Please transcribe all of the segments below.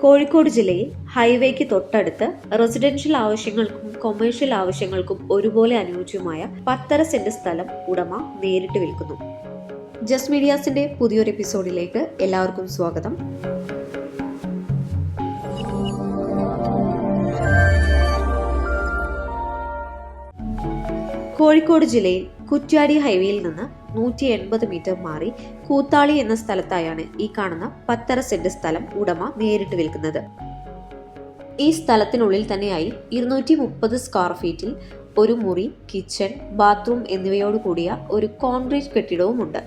കോഴിക്കോട് ജില്ലയിൽ ഹൈവേക്ക് തൊട്ടടുത്ത് റെസിഡൻഷ്യൽ ആവശ്യങ്ങൾക്കും കൊമേഴ്ഷ്യൽ ആവശ്യങ്ങൾക്കും ഒരുപോലെ അനുയോജ്യമായ പത്തര സെന്റ് സ്ഥലം ഉടമ നേരിട്ട് വിൽക്കുന്നു. ജസ്റ്റ് മീഡിയാസിന്റെ പുതിയൊരു എപ്പിസോഡിലേക്ക് എല്ലാവർക്കും സ്വാഗതം. കോഴിക്കോട് ജില്ലയിൽ കുറ്റ്യാടി ഹൈവേയിൽ നിന്ന് നൂറ്റി എൺപത് മീറ്റർ മാറി കൂത്താളി എന്ന സ്ഥലത്തായാണ് ഈ കാണുന്ന പത്തര സെന്റ് സ്ഥലം ഉടമ നേരിട്ട് വിൽക്കുന്നത്. ഈ സ്ഥലത്തിനുള്ളിൽ തന്നെയായി ഇരുന്നൂറ്റി മുപ്പത് സ്ക്വയർ ഫീറ്റിൽ ഒരു മുറി കിച്ചൺ ബാത്റൂം എന്നിവയോട് കൂടിയ ഒരു കോൺക്രീറ്റ് കെട്ടിടവുമുണ്ട്.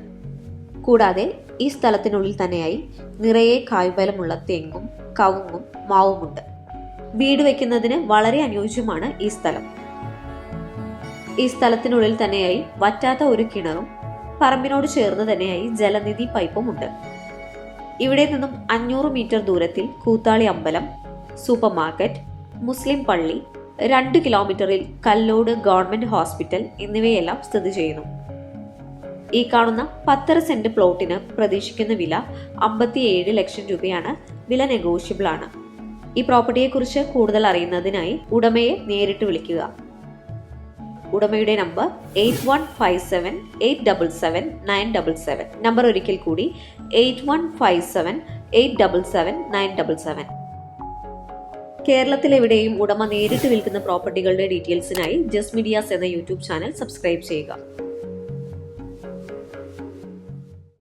കൂടാതെ ഈ സ്ഥലത്തിനുള്ളിൽ തന്നെയായി നിറയെ കായ്ഫലമുള്ള തെങ്ങും കവുങ്ങും മാവുമുണ്ട്. വീട് വയ്ക്കുന്നതിന് വളരെ അനുയോജ്യമാണ് ഈ സ്ഥലം. ഈ സ്ഥലത്തിനുള്ളിൽ തന്നെയായി വറ്റാത്ത ഒരു കിണറും പറമ്പിനോട് ചേർന്ന് തന്നെയായി ജലനിധി പൈപ്പും ഉണ്ട്. ഇവിടെ നിന്നും അഞ്ഞൂറ് മീറ്റർ ദൂരത്തിൽ കൂത്താളി അമ്പലം സൂപ്പർ മാർക്കറ്റ് മുസ്ലിം പള്ളി രണ്ട് കിലോമീറ്ററിൽ കല്ലോട് ഗവൺമെന്റ് ഹോസ്പിറ്റൽ എന്നിവയെല്ലാം സ്ഥിതി ചെയ്യുന്നു. ഈ കാണുന്ന പത്തര സെന്റ് പ്ലോട്ടിന് പ്രതീക്ഷിക്കുന്ന വില അമ്പത്തിയേഴ് ലക്ഷം രൂപയാണ് വില നെഗോഷ്യബിൾ ആണ് ഈ പ്രോപ്പർട്ടിയെക്കുറിച്ച് കൂടുതൽ അറിയുന്നതിനായി ഉടമയെ നേരിട്ട് വിളിക്കുക. ഉടമയുടെ number eight one five seven eight double seven nine double seven. Number ഒരിക്കൽ കൂടി eight one five seven eight double seven nine double seven. കേരളത്തിലെവിടെയും ഉടമ നേരിട്ട് വിൽക്കുന്ന പ്രോപ്പർട്ടികളുടെ ഡീറ്റെയിൽസിനായി ജസ് മീഡിയാസ് എന്ന യൂട്യൂബ് ചാനൽ സബ്സ്ക്രൈബ് ചെയ്യുക.